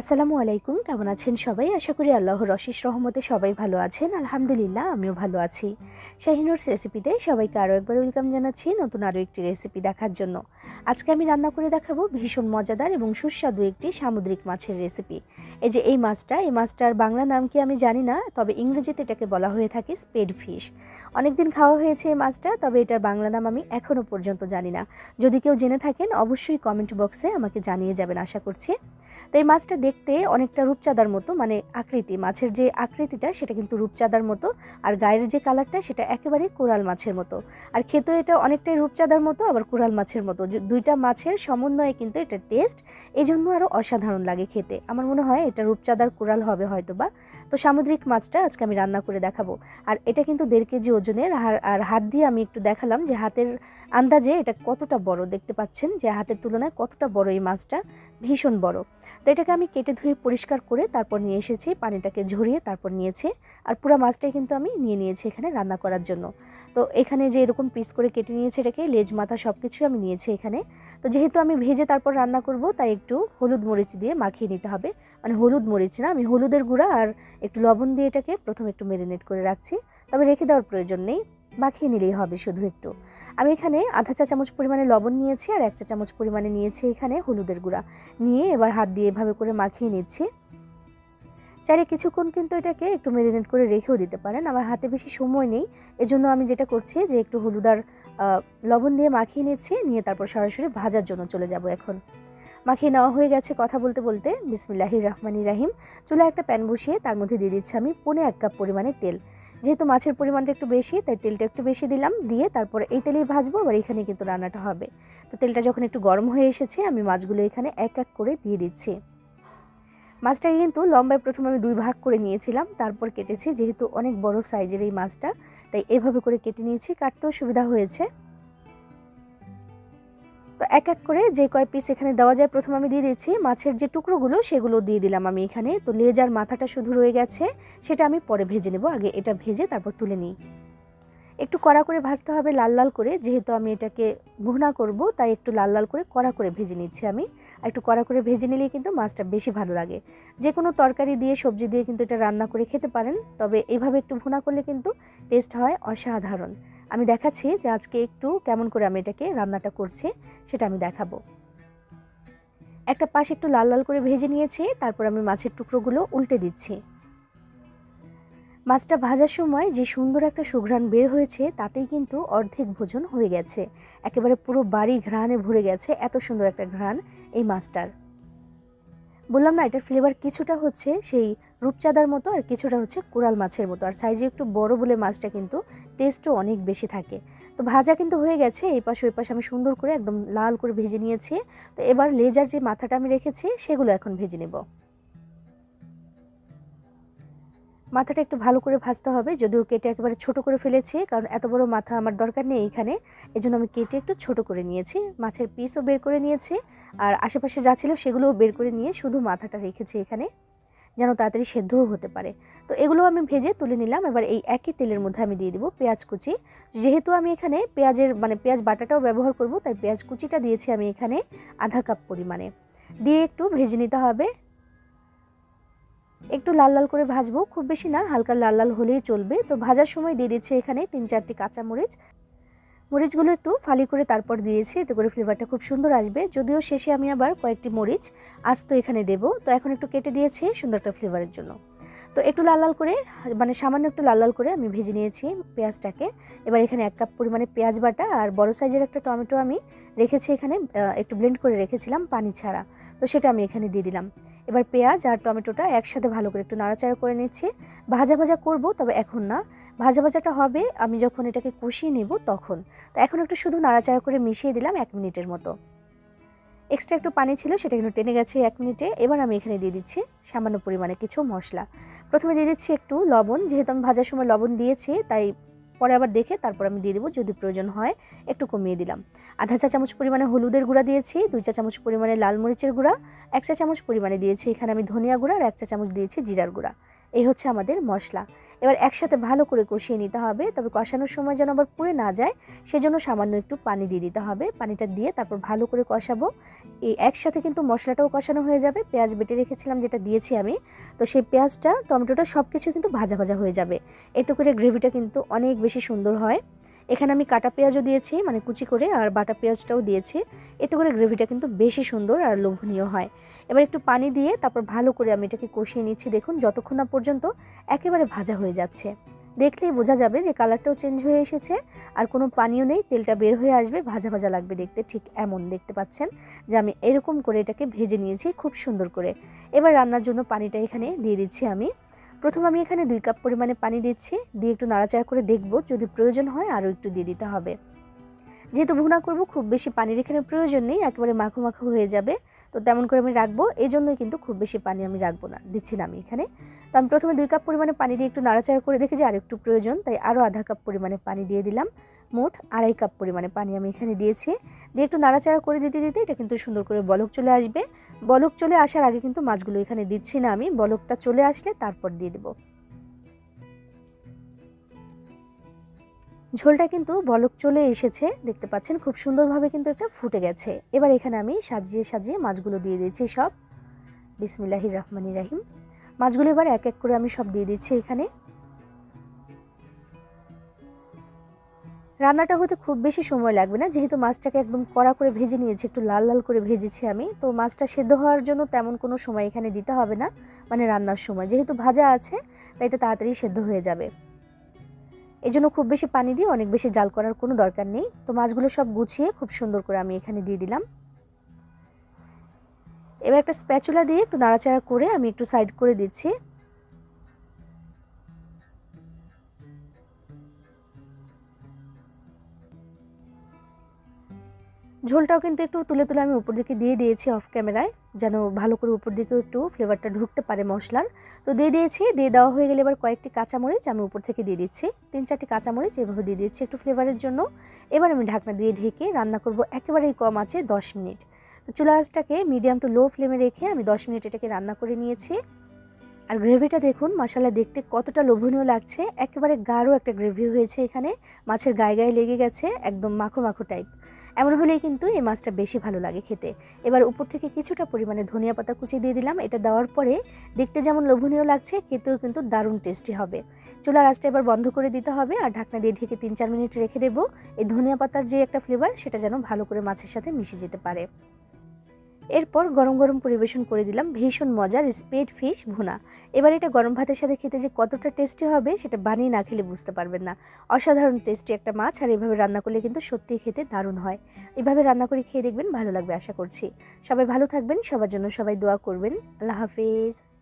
আসসালামু আলাইকুম, কেমন আছেন সবাই? আশা করি আল্লাহর অশেষ রহমতে সবাই ভালো আছেন। আলহামদুলিল্লাহ, আমিও ভালো আছি। শাহিনুরস রেসিপিতে সবাইকে আরও একবার ওয়েলকাম জানাচ্ছি নতুন আরও একটি রেসিপি দেখার জন্য। আজকে আমি রান্না করে দেখাবো ভীষণ মজাদার এবং সুস্বাদু একটি সামুদ্রিক মাছের রেসিপি এই যে এই মাছটা, এই মাছটার বাংলা নাম কি আমি জানি না, তবে ইংরেজিতে এটাকে বলা হয়ে থাকে স্পেড ফিশ অনেকদিন খাওয়া হয়েছে এই মাছটা, তবে এটার বাংলা নাম আমি এখনও পর্যন্ত জানি না। যদি কেউ জেনে থাকেন, অবশ্যই কমেন্ট বক্সে আমাকে জানিয়ে যাবেন, আশা করছি। তো এই মাছটা দেখতে অনেকটা রূপচাঁদার মতো মানে আকৃতি। মাছের যে আকৃতিটা, সেটা কিন্তু রূপচাঁদার মতো, আর গায়ের যে কালারটা, সেটা একেবারে কোরাল মাছের মতো। আর খেতেও এটা অনেকটাই রূপচাঁদার মতো, আবার কোরাল মাছের মতো। দুইটা মাছের সমন্বয়ে কিন্তু এটা টেস্ট এই জন্য আরও অসাধারণ লাগে খেতে। আমার মনে হয় এটা রূপচাঁদার কোরাল হবে হয়তো বা তো সামুদ্রিক মাছটা আজকে আমি রান্না করে দেখাবো। আর এটা কিন্তু দেড় কেজি ওজনের আর হাত দিয়ে আমি একটু দেখালাম যে হাতের আন্দাজে এটা কতটা বড় দেখতে পাচ্ছেন যে হাতের তুলনায় কতটা বড় এই মাছটা? ভীষণ বড়। তো এটাকে আমি কেটে ধুয়ে পরিষ্কার করে তারপর নিয়ে এসেছি, পানিটাকে ঝরিয়ে তারপর নিয়েছি। আর পুরো মাছটাই কিন্তু আমি নিয়ে নিয়েছি এখানে রান্না করার জন্য। তো এখানে যে এরকম পিস করে কেটে নিয়েছে এটাকে, লেজ, মাথা সব কিছুই আমি নিয়েছি এখানে। তো যেহেতু আমি ভেজে তারপর রান্না করব, তাই একটু হলুদ মরিচ দিয়ে মাখিয়ে নিতে হবে। মানে হলুদ মরিচ না, আমি হলুদের গুঁড়া আর একটু লবণ দিয়ে এটাকে প্রথমে একটু মেরিনেট করে রাখছি। তবে রেখে দেওয়ার প্রয়োজন নেই। মাখিয়ে নিলেই হবে শুধু একটু। আমি এখানে আধা চা চামচ পরিমাণে লবণ নিয়েছি আর এক চা চামচ পরিমাণে নিয়েছি এখানে হলুদের গুঁড়া। নিয়ে এবার হাত দিয়ে এভাবে করে মাখিয়ে নিচ্ছি। চাইলে কিছুক্ষণ কিন্তু এটাকে একটু মেরিনেট করে রেখেও দিতে পারেন। আমার হাতে বেশি সময় নেই। এজন্য আমি যেটা করছি যে একটু হলুদ আর লবণ দিয়ে মাখিয়ে নিচ্ছি। নিয়ে তারপর সরাসরি ভাজার জন্য চলে যাব এখন। মাখিয়ে নেওয়া হয়ে গেছে কথা বলতে বলতে। বিসমিল্লাহির রহমানি রাহিম। চুলা একটা প্যান বসিয়ে তার মধ্যে দিয়ে দিচ্ছি আমি পনে এক কাপ পরিমাণে তেল। যেহেতু মাছের পরিমাণটা একটু বেশি, তাই তেলটা একটু বেশি দিলাম, দিয়ে তারপরে এই তেলেই ভাজবো, আবার এখানে কিন্তু রান্নাটা হবে। তো তেলটা যখন একটু গরম হয়ে এসেছে, আমি মাছগুলো এখানে এক এক করে দিয়ে দিচ্ছি। মাছটাকে কিন্তু লম্বায় প্রথমে আমি দুই ভাগ করে নিয়েছিলাম, তারপর কেটেছি, যেহেতু অনেক বড় সাইজের এই মাছটা, তাই এভাবে করে কেটে নিয়েছি, কাটতেও সুবিধা হয়েছে। তো এক এক করে যে কয় পিস এখানে দেওয়া যায়, প্রথম আমি দিয়ে দিচ্ছি মাছের যে টুকরোগুলো, সেগুলো দিয়ে দিলাম আমি এখানে। তো লেজ আর মাথাটা শুধু রয়ে গেছে, সেটা আমি পরে ভেজে নেব। আগে এটা ভেজে তারপর তুলে নিই। একটু কড়া করে ভাজতে হবে লাল লাল করে। যেহেতু আমি এটাকে ভুনা করব, তাই একটু লাল লাল করে কড়া করে ভেজে নিচ্ছি আমি। আর একটু কড়া করে ভেজে নিলেই কিন্তু মাছটা বেশি ভালো লাগে। যে কোনো তরকারি দিয়ে, সবজি দিয়ে কিন্তু এটা রান্না করে খেতে পারেন। তবে এইভাবে একটু ভুনা করলে কিন্তু টেস্ট হয় অসাধারণ। আমি দেখাচ্ছি যে আজকে একটু কেমন করে আমি এটাকে রান্নাটা করছি, সেটা আমি দেখাবো। একটা পাশ একটু লাল লাল করে ভেজে নিয়েছি, তারপর আমি মাছের টুকরোগুলো উল্টে দিচ্ছি। মাছটা ভাজার সময় যে সুন্দর একটা সুঘ্রাণ বের হয়েছে, তাতেই কিন্তু অর্ধেক ভোজন হয়ে গেছে। একেবারে পুরো বাড়ি ঘ্রাণে ভরে গেছে, এত সুন্দর একটা ঘ্রাণ এই মাছটার। বললাম না, এটার ফ্লেভার কিছুটা হচ্ছে সেই রূপচাঁদার মতো আর কিছুটা হচ্ছে কোরাল মাছের মতো। আর সাইজে একটু বড় বলে মাছটা কিন্তু টেস্টও অনেক বেশি থাকে। তো ভাজা কিন্তু হয়ে গেছে, এই পাশে ওই পাশে আমি সুন্দর করে একদম লাল করে ভেজে নিয়েছি। তো এবার লেজার যে মাথাটা আমি রেখেছি, সেগুলো এখন ভেজে নেব। মাথাটা একটু ভালো করে ভাজতে হবে। যদিও কেটে একেবারে ছোট করে ফেলেছি, কারণ এত বড় মাথা আমার দরকার নেই এখানে। এজন্য আমি কেটে একটু ছোট করে নিয়েছি। মাছের পিসও বের করে নিয়েছি, আর আশেপাশে যা ছিল সেগুলোও বের করে নিয়ে শুধু মাথাটা রেখেছি এখানে, যেন তাড়াতাড়ি সেদ্ধও হতে পারে। তো এগুলো আমি ভেজে তুলে নিলাম। এবার এই একই তেলের মধ্যে আমি দিয়ে দিব পেঁয়াজ কুচি। যেহেতু আমি এখানে পেঁয়াজের মানে পেঁয়াজ বাটাটাও ব্যবহার করব, তাই পেঁয়াজ কুচিটা দিয়েছি আমি এখানে আধা কাপ পরিমাণে। দিয়ে একটু ভেজে নিতে হবে। একটু লাল লাল করে ভাজবো, খুব বেশি না, হালকা লাল লাল হলেই চলবে। তো ভাজার সময় দিয়ে দিচ্ছি এখানে তিন চারটি কাঁচা মরিচ। মরিচগুলো একটু ফালি করে তারপর দিয়েছি, এতে করে ফ্লেভারটা খুব সুন্দর আসবে। যদিও শেষে আমি আবার কয়েকটি মরিচ আস্ত এখানে দেব। তো এখন একটু কেটে দিয়েছি সুন্দর একটা ফ্লেভারের জন্য। তো একটু লাল লাল করে মানে সামান্য একটু লাল লাল করে আমি ভেজে নিয়েছি পেঁয়াজটাকে। এবার এখানে এক কাপ পরিমাণে পেঁয়াজ বাটা আর বড় সাইজের একটা টমেটো আমি রেখেছি এখানে একটু ব্লেন্ড করে রেখেছিলাম পানি ছাড়া। তো সেটা আমি এখানে দিয়ে দিলাম। এবার পেঁয়াজ আর টমেটোটা একসাথে ভালো করে একটু নাড়াচাড়া করে নিচ্ছি ভাজা ভাজা করব, তবে এখন না। ভাজা ভাজাটা হবে, আমি যখন এটাকে কষিয়ে নেব তখন। তো এখন একটু শুধু নাড়াচাড়া করে মিশিয়ে দিলাম এক মিনিটের মতো। এক্সট্রা একটু পানি ছিল, সেটা কিন্তু টেনে গেছে এক মিনিটে। এবার আমি এখানে দিয়ে দিচ্ছি সামান্য পরিমাণে কিছু মশলা। প্রথমে দিয়ে দিচ্ছি একটু লবণ, যেহেতু আমি ভাজার সময় লবণ দিয়েছি, তাই পরে আবার দেখে তারপর আমি দিয়ে দেবো, যদি প্রয়োজন হয় একটু কমিয়ে দিলাম। আধা চা চামচ পরিমাণে হলুদের গুঁড়া দিয়েছি, দুই চা চামচ পরিমাণে লাল মরিচের গুঁড়া, এক চা চামচ পরিমাণে দিয়েছি এখানে আমি ধনিয়া গুঁড়া আর এক চা চামচ দিয়েছি জিরার গুঁড়া। এই হচ্ছে আমাদের মশলা। এবার একসাথে ভালো করে কষিয়ে নিতে হবে, তবে কষানোর সময় যেন আবার পুড়ে না যায়, সেজন্য সামান্য একটু পানি দিয়ে দিতে হবে। পানিটা দিয়ে তারপর ভালো করে কষাবো। এই একসাথে কিন্তু মশলাটাও কষানো হয়ে যাবে। পেঁয়াজ বেটে রেখেছিলাম যেটা দিয়েছি আমি। তো সেই পেঁয়াজটা, টমেটোটা সব কিছু কিন্তু ভাজা ভাজা হয়ে যাবে। এতে করে গ্রেভিটা কিন্তু অনেক বেশি সুন্দর হয়। এখানে আমি কাটা পেঁয়াজও দিয়েছি মানে কুচি করে, আর বাটা পেঁয়াজটাও দিয়েছি। এতে করে গ্রেভিটা কিন্তু বেশি সুন্দর আর লোভনীয় হয়। এবার একটু পানি দিয়ে তারপর ভালো করে আমি এটাকে কষিয়ে নিচ্ছি। দেখুন, যতক্ষণ না পর্যন্ত একেবারে ভাজা হয়ে যাচ্ছে। দেখলেই বোঝা যাবে যে কালারটাও চেঞ্জ হয়ে এসেছে, আর কোনো পানিও নেই, তেলটা বের হয়ে আসবে, ভাজা ভাজা লাগবে দেখতে, ঠিক এমন দেখতে পাচ্ছেন যে আমি এরকম করে এটাকে ভেজে নিয়েছি খুব সুন্দর করে। এবার রান্নার জন্য পানিটা এখানে দিয়ে দিচ্ছি আমি। প্রথম আমি এখানে দুই কাপ পরিমাণে পানি দিচ্ছি, দিয়ে একটু নাড়াচাড়া করে দেখব, যদি প্রয়োজন হয় আরও একটু দিয়ে দিতে হবে। যেহেতু ভুনা করব, খুব বেশি পানির এখানে প্রয়োজন নেই, একেবারে মাখো মাখো হয়ে যাবে। তো তেমন করে আমি রাখব এই জন্যই কিন্তু খুব বেশি পানি আমি রাখব না, দিচ্ছি না আমি এখানে। তো আমি প্রথমে দুই কাপ পরিমাণে পানি দিয়ে একটু নাড়াচাড়া করে দেখি যে আর একটু প্রয়োজন, তাই আরও আধা কাপ পরিমাণে পানি দিয়ে দিলাম। মোট আড়াই কাপ পরিমাণে পানি আমি এখানে দিয়েছি। দিয়ে একটু নাড়াচাড়া করে দিতে দিতে এটা কিন্তু সুন্দর করে বলক চলে আসবে। বলক চলে আসার আগে কিন্তু মাছগুলো এখানে দিচ্ছি না আমি, বলকটা চলে আসলে তারপর দিয়ে দেবো। ঝোলটা কিন্তু বলক চলে এসেছে, দেখতে পাচ্ছেন খুব সুন্দরভাবে কিন্তু এটা ফুটে গেছে। এবার এখানে আমি সাজিয়ে সাজিয়ে মাছগুলো দিয়ে দিয়েছি সব। বিসমিল্লাহির রহমানি রাহিম। মাছগুলো এবার এক এক করে আমি সব দিয়ে দিচ্ছি এখানে। রান্নাটা হতে খুব বেশি সময় লাগবে না, যেহেতু মাছটাকে একদম কড়া করে ভেজে নিয়েছি, একটু লাল লাল করে ভেজেছি আমি। তো মাছটা সেদ্ধ হওয়ার জন্য তেমন কোনো সময় এখানে দিতে হবে না মানে রান্নার সময়। যেহেতু ভাজা আছে, তাই এটা তাড়াতাড়ি সেদ্ধ হয়ে যাবে। এই জন্য খুব বেশি পানি দিয়ে অনেক বেশি জাল করার কোনো দরকার নেই। তো মাছগুলো সব গুছিয়ে খুব সুন্দর করে আমি এখানে দিয়ে দিলাম। এবার একটা স্প্যাচুলা দিয়ে একটু নাড়াচাড়া করে আমি একটু সাইড করে দিচ্ছি। ঝোলটাও কিন্তু একটু তুলে তুলে আমি উপর দিকে দিয়ে দিয়েছি অফ ক্যামেরায় যেন ভালো করে উপর দিকেও একটু ফ্লেভারটা ঢুকতে পারে মশলার। তো দিয়ে দিয়েছি, দিয়ে দেওয়া হয়ে গেলে এবার কয়েকটি কাঁচামরিচ আমি উপর থেকে দিয়ে দিচ্ছি। তিন চারটি কাঁচামরিচ এভাবে দিয়ে দিচ্ছি একটু ফ্লেভারের জন্য। এবার আমি ঢাকনা দিয়ে ঢেকে রান্না করব একেবারেই কম আছে দশ মিনিট। তো চুলা আঁচটাকে মিডিয়াম টু লো ফ্লেমে রেখে আমি দশ মিনিট এটাকে রান্না করে নিয়েছি। আর গ্রেভিটা দেখুন মশলা দেখতে কতটা লোভনীয় লাগছে। একেবারে গাঢ় একটা গ্রেভি হয়েছে এখানে। মাছের গায়ে গায়ে লেগে গেছে, একদম মাখো মাখো টাইপ এমন হলেই কিন্তু এই মাছটা বেশি ভালো লাগে খেতে। এবার উপর থেকে কিছুটা পরিমাণে ধনিয়া পাতা কুচি দিয়ে দিলাম। এটা দেওয়ার পরে দেখতে যেমন লোভনীয় লাগছে, খেতেও কিন্তু দারুণ টেস্টি হবে। চুলা গাছটা এবার বন্ধ করে দিতে হবে আর ঢাকনা দিয়ে ঢেকে তিন চার মিনিট রেখে দেবো। এই ধনিয়া পাতার যে একটা ফ্লেভার সেটা যেন ভালো করে মাছের সাথে মিশে যেতে পারে। এরপর গরম গরম পরিবেশন করে দিলাম ভীষণ মজার স্পেড ফিশ ভুনা। এবার এটা গরম ভাতের সাথে খেতে যে কতটা টেস্টি হবে সেটা বানিয়ে না খেলে বুঝতে পারবেন না। অসাধারণ টেস্টি একটা মাছ আর এভাবে রান্না করলে কিন্তু সত্যিই খেতে দারুণ হয়। এভাবে রান্না করে খেয়ে দেখবেন ভালো লাগবে আশা করছি। সবাই ভালো থাকবেন, সবার জন্য সবাই দোয়া করবেন। আল্লাহ হাফিজ।